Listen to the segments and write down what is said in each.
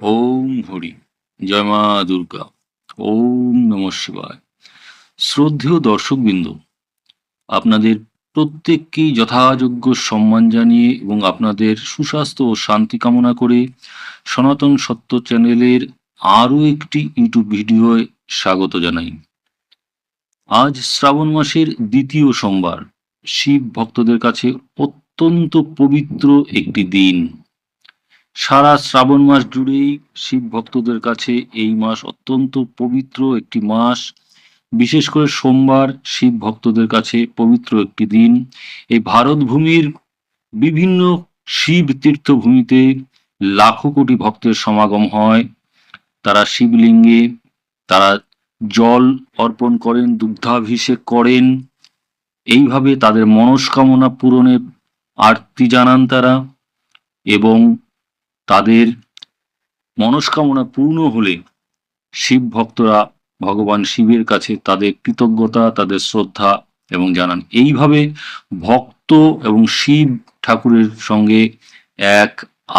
ওম হরি, জয় মা দুর্গা, ওম নম শিবায়। শ্রদ্ধেয় দর্শকবৃন্দ, আপনাদের প্রত্যেককেই যথাযোগ্য সম্মান জানিয়ে এবং আপনাদের সুস্বাস্থ্য ও শান্তি কামনা করে সনাতন সত্য চ্যানেলের আরও একটি ইউটিউব ভিডিওয় স্বাগত জানাই। আজ শ্রাবণ মাসের দ্বিতীয় সোমবার, শিব ভক্তদের কাছে অত্যন্ত পবিত্র একটি দিন। সারা শ্রাবণ মাস জুড়েই শিব ভক্তদের কাছে এই মাস অত্যন্ত পবিত্র একটি মাস। বিশেষ করে সোমবার শিব ভক্তদের কাছে পবিত্র একটি দিন। এই ভারত ভূমির বিভিন্ন শিব তীর্থভূমিতে লাখো কোটি ভক্তের সমাগম হয়। তারা শিবলিঙ্গে, তারা জল অর্পণ করেন, দুগ্ধাভিষেক করেন। এইভাবে তাদের মনস্কামনা পূরণের আরতি জানান তারা এবং তাদের মনস্কামনা পূর্ণ হলে শিব ভক্তরা ভগবান শিবের কাছে তাদের কৃতজ্ঞতা, তাদের শ্রদ্ধা এবং জানান। এইভাবে ভক্ত এবং শিব ঠাকুরের সঙ্গে এক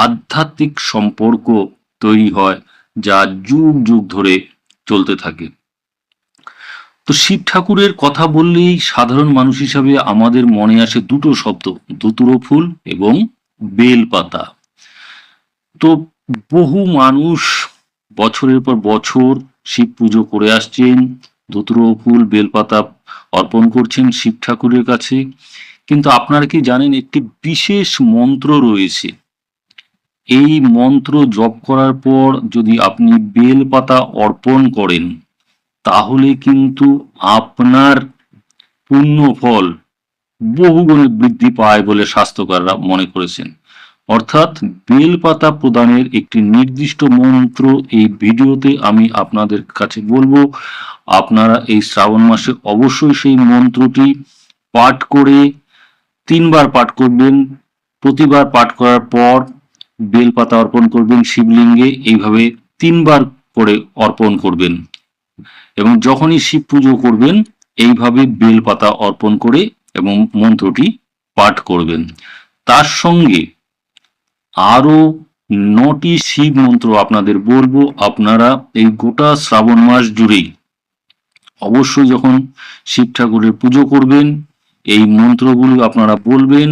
আধ্যাত্মিক সম্পর্ক তৈরি হয় যা যুগ যুগ ধরে চলতে থাকে। তো শিব ঠাকুরের কথা বললেই সাধারণ মানুষ হিসাবে আমাদের মনে আসে দুটো শব্দ, দুতুরো ফুল এবং বেলপাতা। তো বহু মানুষ বছরের পর বছর শিব পুজো করে আসছেন, ধুতুরো, ফুল, বেলপাতা অর্পণ করছেন শিব ঠাকুরের কাছে। কিন্তু আপনারা কি জানেন, একটি বিশেষ মন্ত্র রয়েছে। এই মন্ত্র জপ করার পর যদি আপনি বেলপাতা অর্পণ করেন, তাহলে কিন্তু আপনার পুণ্য ফল বহুগুণে বৃদ্ধি পায় বলে স্বাস্থ্যকাররা মনে করেছেন। অর্থাৎ বেলপাতা প্রদানের একটি নির্দিষ্ট মন্ত্র এই ভিডিওতে আমি আপনাদের কাছে বলব। আপনারা এই শ্রাবণ মাসে অবশ্যই সেই মন্ত্রটি পাঠ করে তিনবার পাঠ করবেন, প্রতিবার পাঠ করার পর বেলপাতা অর্পণ করবেন, শিবলিঙ্গে, এইভাবে তিনবার করে অর্পণ করবেন। এবং যখনই শিব পুজো করবেন, এইভাবে বেলপাতা অর্পণ করে এবং মন্ত্রটি পাঠ করবেন। তার সঙ্গে আরও নটি শিব মন্ত্র আপনাদের বলব, আপনারা এই গোটা শ্রাবণ মাস জুড়েই অবশ্যই যখন শিব ঠাকুরের পুজো করবেন, এই মন্ত্রগুলো আপনারা বলবেন,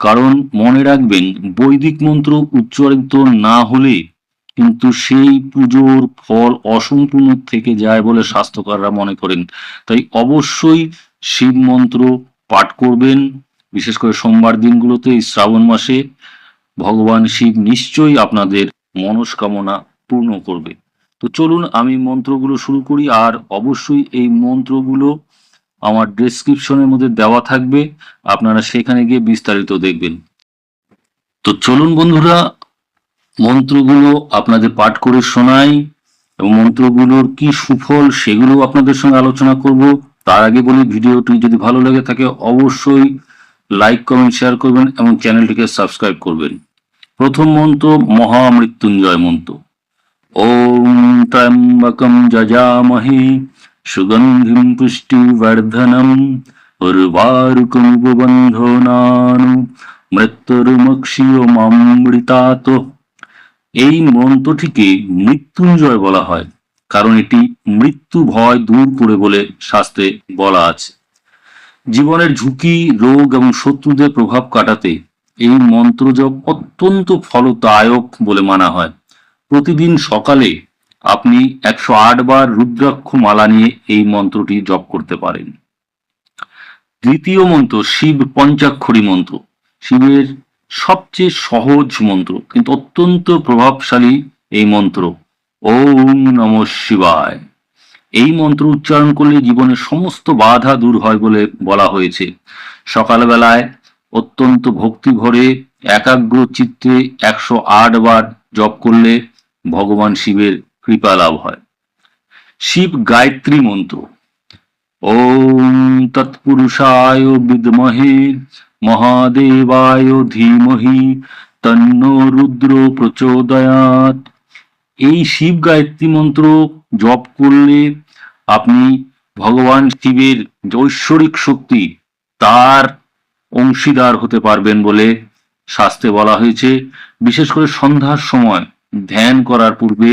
কারণ মনে রাখবেন বৈদিক মন্ত্র উচ্চারিত না হলে কিন্তু সেই পুজোর ফল অসম্পূর্ণ থেকে যায় বলে স্বাস্থ্যকাররা মনে করেন। তাই অবশ্যই শিব মন্ত্র পাঠ করবেন। বিশেষ করে সোমবার দিনগুলোতে এই শ্রাবণ মাসে ভগবান শিব নিশ্চয়ই আপনাদের মনস্কামনা পূর্ণ করবে। তো চলুন আমি মন্ত্রগুলো শুরু করি, আর অবশ্যই এই মন্ত্রগুলো আমার ডেসক্রিপশনের মধ্যে দেওয়া থাকবে। আপনারা সেখানে গিয়ে বিস্তারিত দেখবেন। তো চলুন বন্ধুরা, মন্ত্রগুলো আপনাদের পাঠ করে শোনাই, এবং মন্ত্রগুলোর কি সুফল সেগুলো আপনাদের সঙ্গে আলোচনা করব। তার আগে বলি, ভিডিওটি যদি ভালো লাগে থাকে, অবশ্যই লাইক কমেন্ট শেয়ার করবেন, এবং চ্যানেলটিকে সাবস্ক্রাইব করবেন। প্রথম মন্ত্র মহামৃত্যুঞ্জয় মন্ত্র। ওম ত্র্যম্বকম যজামহে, সুগন্ধিম পুষ্টিবর্ধনম উর্বারুকমিব বন্ধনানু মৃত্যুর্মক্ষীয় মামৃতাত এই মন্ত্রটিকে মৃত্যুঞ্জয় বলা হয়, কারণ এটি মৃত্যু ভয় দূর করে বলে শাস্ত্রে বলা আছে। জীবনের ঝুঁকি, রোগ এবং শত্রুদের প্রভাব কাটাতে এই মন্ত্র জপ অত্যন্ত ফলদায়ক বলে মানা হয়। প্রতিদিন সকালে আপনি একশো আট বার রুদ্রাক্ষ মালা নিয়ে এই মন্ত্রটি জপ করতে পারেন। দ্বিতীয় মন্ত্র শিব পঞ্চাক্ষরী মন্ত্র। শিবের সবচেয়ে সহজ মন্ত্র, কিন্তু অত্যন্ত প্রভাবশালী এই মন্ত্র। ওম নম শিবায়। এই মন্ত্র উচ্চারণ করলে জীবনের সমস্ত বাধা দূর হয় বলে বলা হয়েছে। সকালবেলায় অত্যন্ত ভক্তি ভরে একাগ্র চিত্তে একশো আট বার জপ করলে ভগবান শিবের কৃপা লাভ হয়। শিব গায়ত্রী মন্ত্র, ওম তৎপুরুষায় বিদ্মহে, মহাদেবায় ধীমহি, তন্ন রুদ্র প্রচোদয়াত এই শিব গায়ত্রী মন্ত্র জপ করলে আপনি ভগবান শিবের ঐশ্বরিক শক্তি, তার অংশীদার হতে পারবেন বলে শাস্ত্রে বলা হয়েছে। বিশেষ করে সন্ধ্যার সময় ধ্যান করার পূর্বে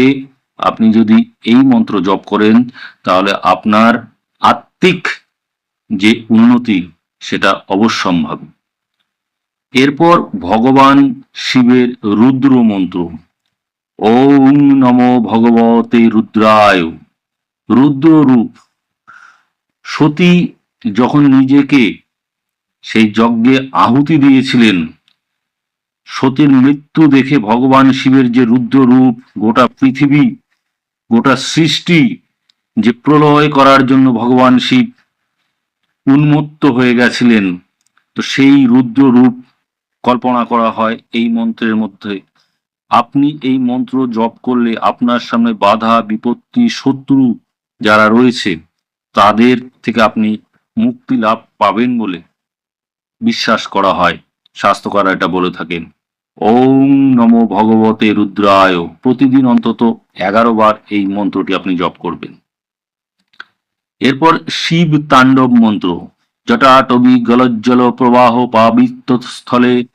আপনি যদি এই মন্ত্র জপ করেন, তাহলে আপনার আত্মিক যে উন্নতি, সেটা অবশ্যম্ভাবী এরপর ভগবান শিবের রুদ্র মন্ত্র, ওম নমো ভগবতে রুদ্রায়। রুদ্র রূপ, সতী যখন নিজেকে সেই যজ্ঞে আহুতি দিয়েছিলেন। সতীর মৃত্যু দেখে ভগবান শিবের যে রুদ্র রূপ গোটা পৃথিবী, গোটা সৃষ্টি যে প্রলয় করার জন্য ভগবান শিব উন্মত্ত হয়ে গেছিলেন, তো সেই রুদ্র রূপ কল্পনা করা হয় এই মন্ত্রের মধ্যে। আপনি এই মন্ত্র জপ করলে আপনার সামনে বাধা, বিপত্তি, শত্রু যারা রয়েছে, তাদের থেকে আপনি মুক্তি লাভ পাবেন বলে বিশ্বাস করা হয়। স্বাস্থ্যকারা এটা বলে থাকেন। ওম নমো ভগবতে রুদ্রায়। প্রতিদিন অন্তত এগারো বার এই মন্ত্রটি আপনি জপ করবেন। এরপর শিব তাণ্ডব মন্ত্র। জটাটবি গলজ্জল প্রবাহ পাবিত্য স্থলে।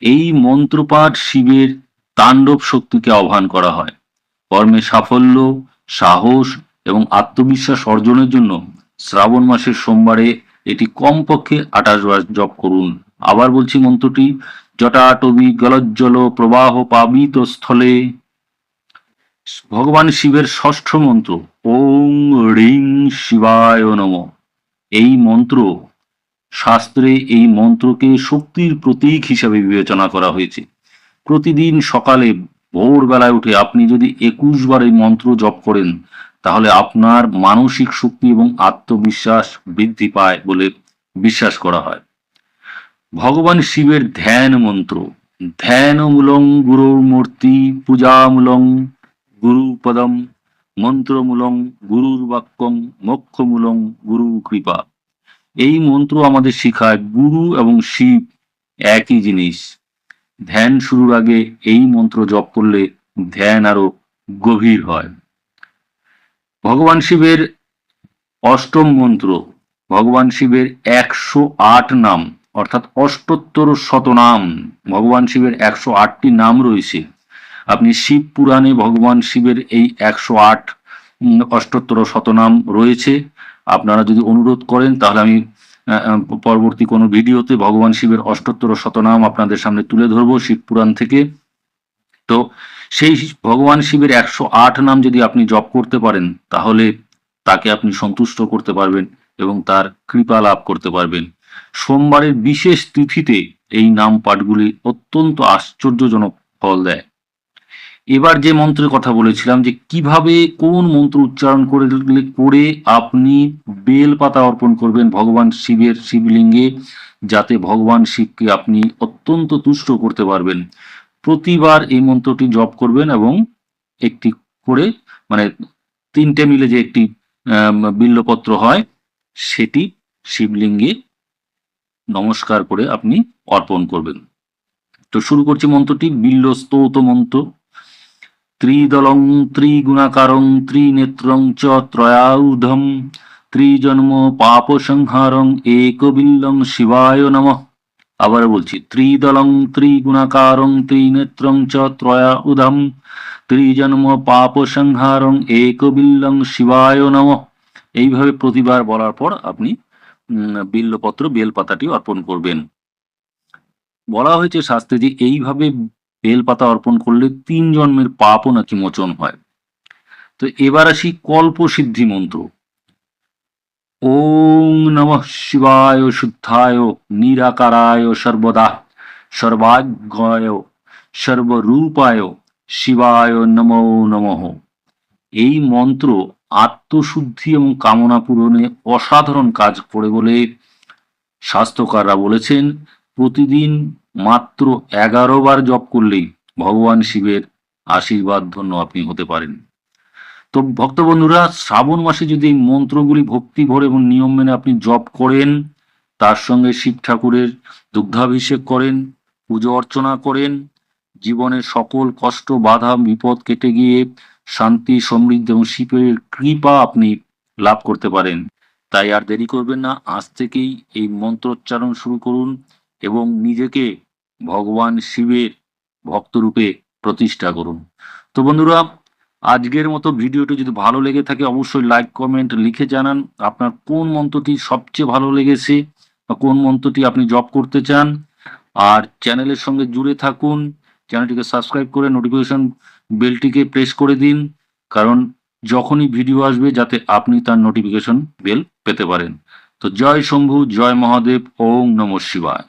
এই মন্ত্রপাঠ শিবের তাণ্ডব শক্তিকে আহ্বান করা হয়। কর্মে সাফল্য, সাহস এবং আত্মবিশ্বাস অর্জনের জন্য শ্রাবণ মাসের সোমবারে এটি কমপক্ষে আঠাশ বার জপ করুন। আবার বলছি মন্ত্রটি, জটাটবি গলজ্জল প্রবাহ পাবিত স্থলে। ভগবান শিবের ষষ্ঠ মন্ত্র, ওং রিং শিবায় নম। এই মন্ত্র, শাস্ত্রে এই মন্ত্রকে শক্তির প্রতীক হিসাবে বিবেচনা করা হয়েছে। প্রতিদিন সকালে ভোরবেলায় উঠে আপনি যদি একুশ বার এই মন্ত্র জপ করেন তাহলে আপনার মানসিক শক্তি এবং আত্মবিশ্বাস বৃদ্ধি পায় বলে বিশ্বাস করা হয়। ভগবান শিবের ধ্যান মন্ত্র, ধ্যানমূলং গুরুর মূর্তি পূজামূলং গুরুপদম, মন্ত্রমূলং গুরুর বাক্যং মোক্ষমূলং গুরু কৃপা। এই মন্ত্র আমাদের শিখায় গুরু এবং শিব একই জিনিস। ধ্যান শুরুর আগে এই মন্ত্র জপ করলে ধ্যান আরও গভীর হয়। ভগবান শিবের অষ্টম মন্ত্র, ভগবান শিবের একশো আট নাম, অর্থাৎ অষ্টোত্তর শতনাম ভগবান শিবের একশো আটটি নাম রয়েছে। আপনি শিব পুরাণে ভগবান শিবের এই একশো আট অষ্টোত্তর শতনাম রয়েছে। আপনারা যদি অনুরোধ করেন, তাহলে আমি পরবর্তী কোনো ভিডিওতে ভগবান শিবের অষ্টোত্তর শতনাম আপনাদের সামনে তুলে ধরবো শিব পুরাণ থেকে। তো সেই ভগবান শিবের একশো আট নাম যদি আপনি জপ করতে পারেন, তাহলে তাকে আপনি সন্তুষ্ট করতে পারবেন এবং তার কৃপা লাভ করতে পারবেন। সোমবারের বিশেষ তিথিতে এই নাম পাঠগুলি অত্যন্ত আশ্চর্যজনক ফল দেয়। এবার যে মন্ত্রের কথা বলেছিলাম যে কীভাবে, কোন মন্ত্র উচ্চারণ করে করে আপনি বেল পাতা অর্পণ করবেন ভগবান শিবের শিবলিঙ্গে, যাতে ভগবান শিবকে আপনি অত্যন্ত তুষ্ট করতে পারবেন। প্রতিবার এই মন্ত্রটি জপ করবেন এবং একটি করে মানে তিনটে মিলে যে একটি বিল্লপত্র হয়, সেটি শিবলিঙ্গে নমস্কার করে আপনি অর্পণ করবেন। তো শুরু করছি মন্ত্রটি বিল্ল স্তৌত মন্ত্র। ত্রিদলং ত্রিগুণাকারং ত্রিনেত্রং চ ত্রয়াউধম। ত্রিজন্ম পাপ সংহারং একবিল্লং শিবায় নমঃ। আবার বলছি, ত্রিদলং ত্রিগুণাকারং ত্রিনেত্রং চ ত্রয়া উদম ত্রিজন্ম পাপ সংহারং একবিল্লং শিবায় নমঃ। এইভাবে প্রতিবার বলার পর আপনি বিল্লপত্র, বেলপাতাটি অর্পণ করবেন। বলা হয়েছে শাস্ত্রে যে এইভাবে বেলপাতা অর্পণ করলে তিন জন্মের পাপও নাকি মোচন হয়। তো এবার আসি কল্প সিদ্ধি মন্ত্র। ওং নমঃ শিবায়, শুদ্ধায়, নিরাকারায়, সর্বদা সর্বাজ্ঞায় সর্বরূপায়, শিবায় নমো নমঃ। এই মন্ত্র আত্মশুদ্ধি এবং কামনা পূরণে অসাধারণ কাজ করে বলে স্বাস্থ্যকাররা বলেছেন, প্রতিদিন মাত্র এগারো বার জপ করলেই ভগবান শিবের আশীর্বাদ ধন্য আপনি হতে পারেন। তো ভক্ত বন্ধুরা, শ্রাবণ মাসে যদি এই মন্ত্রগুলি ভক্তি ভরে এবং নিয়ম মেনে আপনি জপ করেন, তার সঙ্গে শিব ঠাকুরের দুগ্ধাভিষেক করেন, পুজো অর্চনা করেন, জীবনের সকল কষ্ট, বাধা, বিপদ কেটে গিয়ে শান্তি, সমৃদ্ধি এবং শিবের কৃপা আপনি লাভ করতে পারেন। তাই আর দেরি করবেন না, আজ থেকেই এই মন্ত্রোচ্চারণ শুরু করুন এবং নিজেকে ভগবান শিবের ভক্তরূপে প্রতিষ্ঠা করুন। তো বন্ধুরা আজকের মতো ভিডিওটি যদি ভালো লেগে থাকে, অবশ্যই লাইক কমেন্ট লিখে জানান আপনার কোন মন্ত্রটি সবচেয়ে ভালো লেগেছে বা কোন মন্ত্রটি আপনি জব করতে চান। আর চ্যানেলের সঙ্গে জুড়ে থাকুন, চ্যানেলটিকে সাবস্ক্রাইব করে নোটিফিকেশন বেলটিকে প্রেস করে দিন, কারণ যখনই ভিডিও আসবে যাতে আপনি তার নোটিফিকেশন বেল পেতে পারেন। তো জয় শম্ভু, জয় মহাদেব, ওম নমঃ শিবায়।